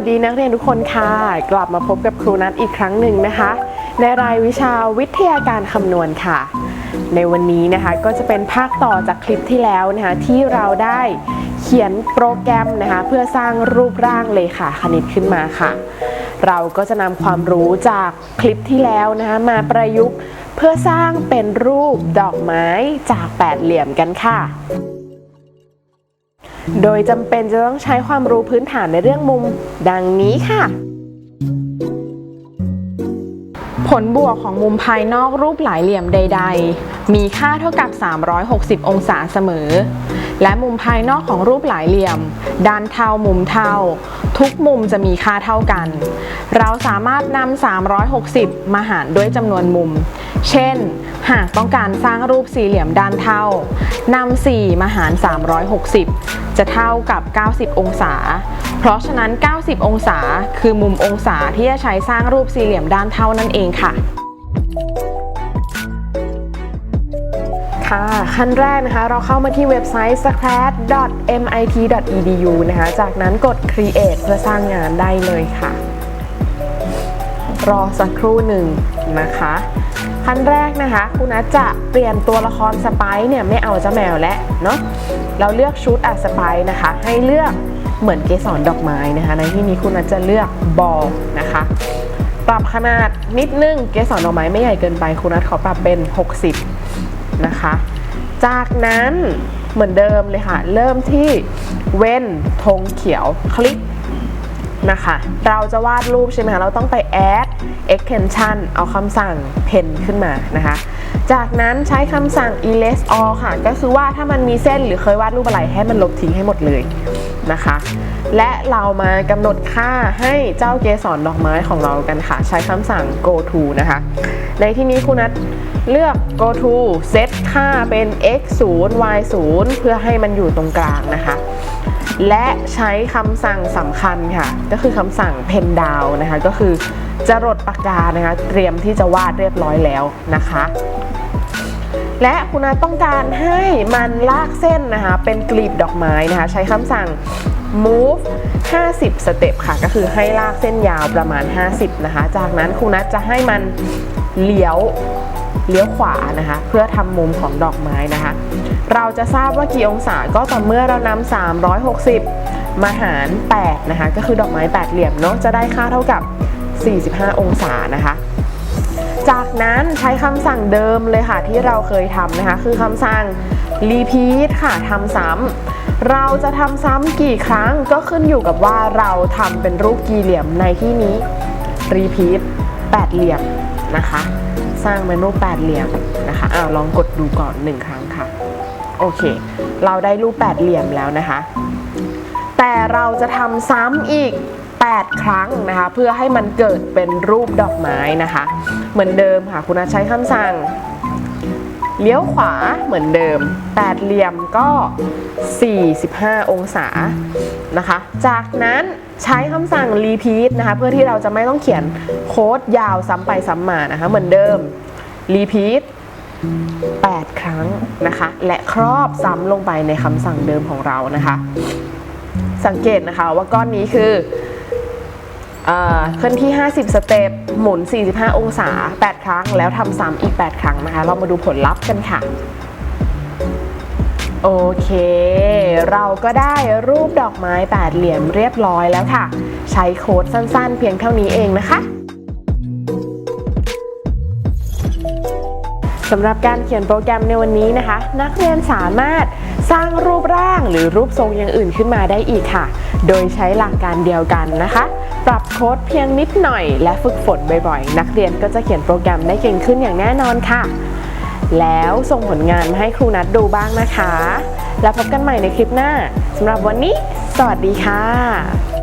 สดีนักเรียนทุกคนค่ะ กลับมาพบกับครูนัทอีกครั้งหนึ่งนะคะ ในรายวิชาวิทยาการคำนวณค่ะ ในวันนี้นะคะก็จะเป็นภาคต่อจากคลิปที่แล้วนะคะที่เราได้เขียนโปรแกรมนะคะเพื่อสร้างรูปร่างเลขาคณิตขึ้นมาค่ะ เราก็จะนำความรู้จากคลิปที่แล้วนะคะมาประยุกต์เพื่อสร้างเป็นรูปดอกไม้จากแปดเหลี่ยมกันค่ะ โดยจำเป็นจะต้องใช้ความรู้พื้นฐานในเรื่องมุม ดังนี้ค่ะ ผลบวกของมุมภายนอกรูปหลายเหลี่ยมใด ๆ มีค่าเท่ากับ 360 องศาเสมอ และมุมภายนอกของรูปหลายเหลี่ยม ด้านเท่ามุมเท่า ทุกมุมจะมีค่าเท่ากัน เราสามารถนำ 360 มาหารด้วยจำนวนมุม เช่น หากต้องการสร้างรูปสี่เหลี่ยมด้านเท่านำ4มาหาร 360 จะเท่ากับ 90 องศา เพราะฉะนั้น 90 องศา คือมุมองศาที่จะใช้สร้างรูปสี่เหลี่ยมด้านเท่านั่นเองค่ะ ค่ะ ขั้นแรกนะคะ เราเข้ามาที่เว็บไซต์ scratch.mit.edu นะคะ จากนั้นกด create เพื่อสร้างงานได้เลยค่ะ รอสักครู่หนึ่งนะคะขั้นแรกนะคะคุณนัทจะเปลี่ยนตัวละครสไปซ์เนี่ยไม่เอาเจ้าแมวแล้วเนาะเราเลือกชุดอัดสไปซ์นะคะ ให้เลือกเหมือนเกสรดอกไม้นะคะ ในที่นี้คุณนัทจะเลือกบอลนะคะ ปรับขนาดนิดนึงเกสรดอกไม้ไม่ใหญ่เกินไปคุณนัทขอปรับเป็น 60 นะคะ จากนั้นเหมือนเดิมเลยค่ะ เริ่มที่เว้นธงเขียวคลิกนะคะ เราจะวาดรูปใช่ไหมคะเราต้องไป add extension เอาคำสั่ง pen ขึ้นมานะคะ จากนั้นใช้คำสั่ง erase all ค่ะ ก็คือว่าถ้ามันมีเส้นหรือเคยวาดรูปอะไรให้มันลบทิ้งให้หมดเลยนะคะ และเรามากำหนดค่าให้เจ้าเกสรดอกไม้ของเรากันค่ะ ใช้คำสั่ง go to นะคะ ในที่นี้คุณนัท เลือก go to set ค่าเป็น x 0 y 0เพื่อให้มันอยู่ตรงกลางนะคะ และใช้คำสั่งสำคัญค่ะ ก็คือคำสั่งเพนดาวนะคะ ก็คือจะรดปากกานะคะ เตรียมที่จะวาดเรียบร้อยแล้วนะคะ และคุณอาต้องการให้มันลากเส้นนะคะ เป็นกลีบดอกไม้นะคะ ใช้คำสั่ง move 50 สเต็ปค่ะ ก็คือให้ลากเส้นยาวประมาณ 50 นะคะ จากนั้นคุณนัทจะให้มันเลี้ยว เลี้ยวขวานะคะ เพื่อทำมุมของดอกไม้นะคะ เราจะทราบว่ากี่องศาก็ต่อเมื่อเรานำ360 มาหาร 8 นะคะ ก็คือดอกไม้8เหลี่ยมเนาะจะได้ค่าเท่ากับ 45 องศานะคะ จากนั้นใช้คำสั่งเดิมเลยค่ะที่เราเคยทำนะคะ คือคำสั่ง repeat ค่ะทำซ้ำเราจะทำซ้ำกี่ครั้งก็ขึ้นอยู่กับว่าเราทำเป็นรูปกี่เหลี่ยมในที่นี้ repeat 8 เหลี่ยมนะคะ สร้างเป็นรูปแปดเหลี่ยมนะคะอ้าวลองกดดูก่อนหนึ่งครั้งค่ะ โอเค เราได้รูปแปดเหลี่ยมแล้วนะคะ แต่เราจะทำซ้ำอีก 8 ครั้งนะคะ เพื่อให้มันเกิดเป็นรูปดอกไม้นะคะ เหมือนเดิมค่ะคุณอาใช้คำสั่งเลี้ยวขวาเหมือนเดิมแปดเหลี่ยมก็ 45 องศานะคะ จากนั้น ใช้คำสั่ง repeat นะคะ เพื่อที่เราจะไม่ต้องเขียนโค้ดยาวซ้ำไปซ้ำมานะคะ เหมือนเดิม repeat 8 ครั้งนะคะ และครอบซ้ำลงไปในคำสั่งเดิมของเรานะคะ สังเกตนะคะว่าก้อนนี้คือเอ่อเคลื่อนที่ 50 สเต็ป หมุน 45 องศา 8 ครั้ง แล้วทำซ้ำอีก 8 ครั้งนะคะ เรามาดูผลลัพธ์กันค่ะ โอเค เราก็ได้รูปดอกไม้แปดเหลี่ยมเรียบร้อยแล้วค่ะ ใช้โค้ดสั้นๆ เพียงเท่านี้เองนะคะสำหรับการเขียนโปรแกรมในวันนี้นะคะ นักเรียนสามารถสร้างรูปร่างหรือรูปทรงอย่างอื่นขึ้นมาได้อีกค่ะ โดยใช้หลักการเดียวกันนะคะ ปรับโค้ดเพียงนิดหน่อย และฝึกฝนบ่อยๆ นักเรียนก็จะเขียนโปรแกรมได้เก่งขึ้นอย่างแน่นอนค่ะ แล้วส่งผลงานมาให้ครูนัดดูบ้างนะคะ แล้วพบกันใหม่ในคลิปหน้าสำหรับวันนี้ สวัสดีค่ะ